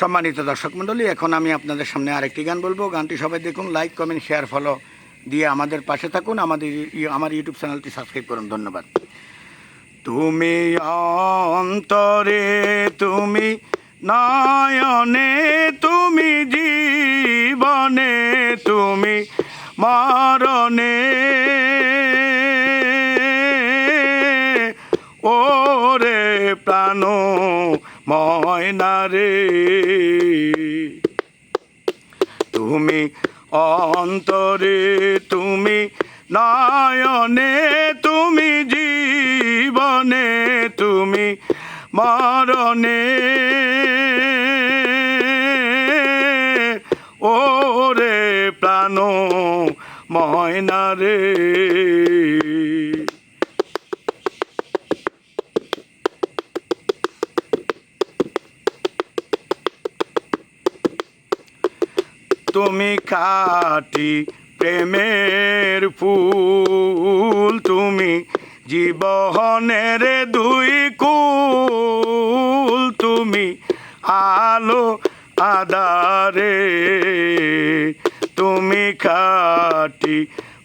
সম্মানিত দর্শক মণ্ডলী, এখন আমি আপনাদের সামনে আরেকটি গান বলব। গানটি সবাই দেখুন লাইক কমেন্ট শেয়ার ফলো দিয়ে আমাদের পাশে থাকুন। আমাদের আমার ইউটিউব চ্যানেলটি সাবস্ক্রাইব করুন। ধন্যবাদ। তুমি অন্তরে, তুমি নয়নে, তুমি জীবনে, তুমি মরণে। ওরে প্রাণ রে। তুমি অন্তরে তুমি নয়নে তুমি জীবনে তুমি মরণে। ওরে প্রাণ ময়না রে। তুমি খাটি প্রেমের ফুল, তুমি জীবনের দুই কুল, তুমি আলো আদারে তুমি খাটি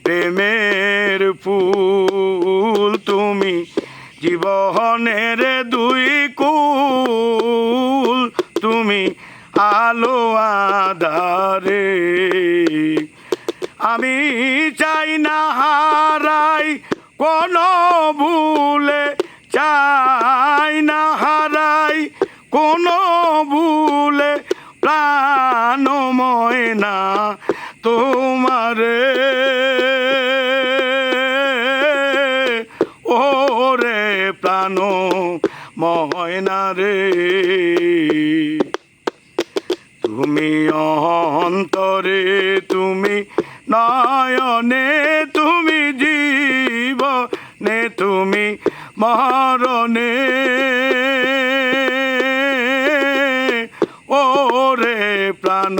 প্রেমের ফুল, তুমি জীবনের দুই কুল। আলো আধারে। আমি চাই না হারাই, কোনো ভুলে চাই না হারাই, কোনো ভুলে প্রাণ ময়না তোমারে। ওরে প্রাণ ময়না রে। তুমি অন্তরে তুমি নয়নে তুমি জীবনে তুমি মরণে। ওরে প্রাণ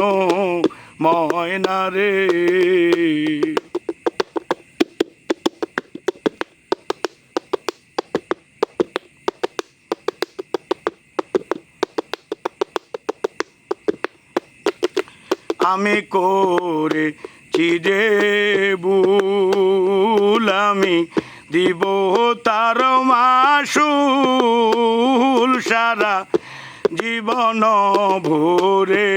ময়না রে। আমি করে চিরে বুল আমি দিব তার মাসুল সারা জীবন ভোরে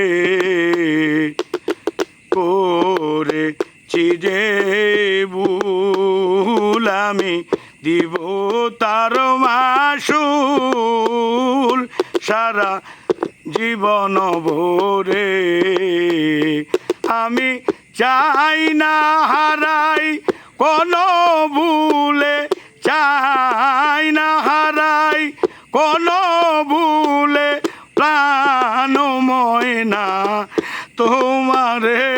করে চিরে বুল আমি দিব তার মাসুল সারা জীবন ভোরে আমি চাই না হারাই, কোনো ভুলে চাই না হারাই, কোনো ভুলে প্রাণ ময়না তোমারে।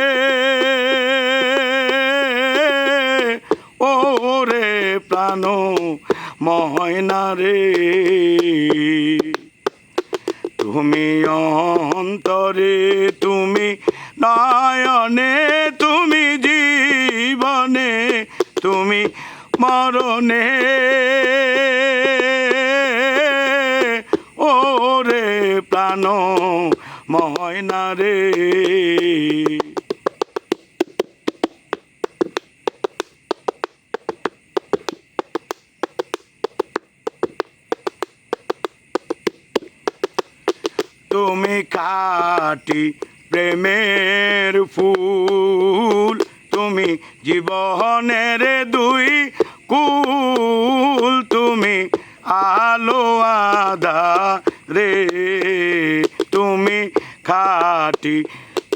ওরে প্রাণ ময়না রে। তুমি অন্তরে তুমি নয়নে তুমি জীবনে তুমি মরণে। ওরে প্রাণ ময়না রে। তুমি কাটি প্রেমের ফুল, তুমি জীবনের দুই কুল, তুমি আলো আধা রে, তুমি খাটি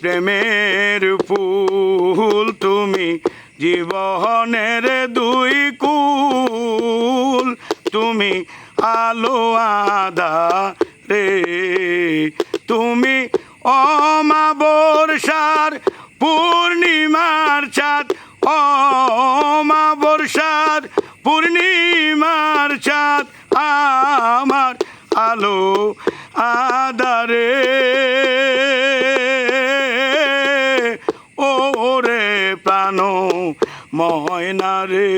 প্রেমের ফুল, তুমি জীবনের দুই কুল, তুমি আলো আধা তুমি অমাবর্ষার পূর্ণিমার চাঁদ অমাবর্ষার পূর্ণিমার চাঁদ, আমার আলো আদারে ওরে প্রাণ ময়না রে,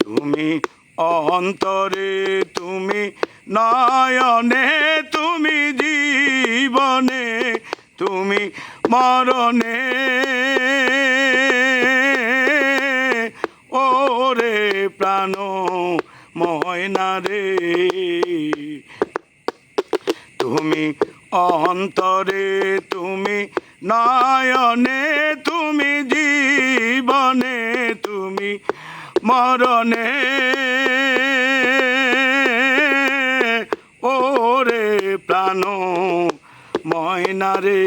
তুমি অন্তরে, তুমি নয়নে তুমি জীবনে, তুমি মরণে। ওরে প্রাণ ময়না রে তুমি অন্তরে, তুমি নয়নে, তুমি জীবনে, তুমি মরণে। প্রাণ ময়না রে।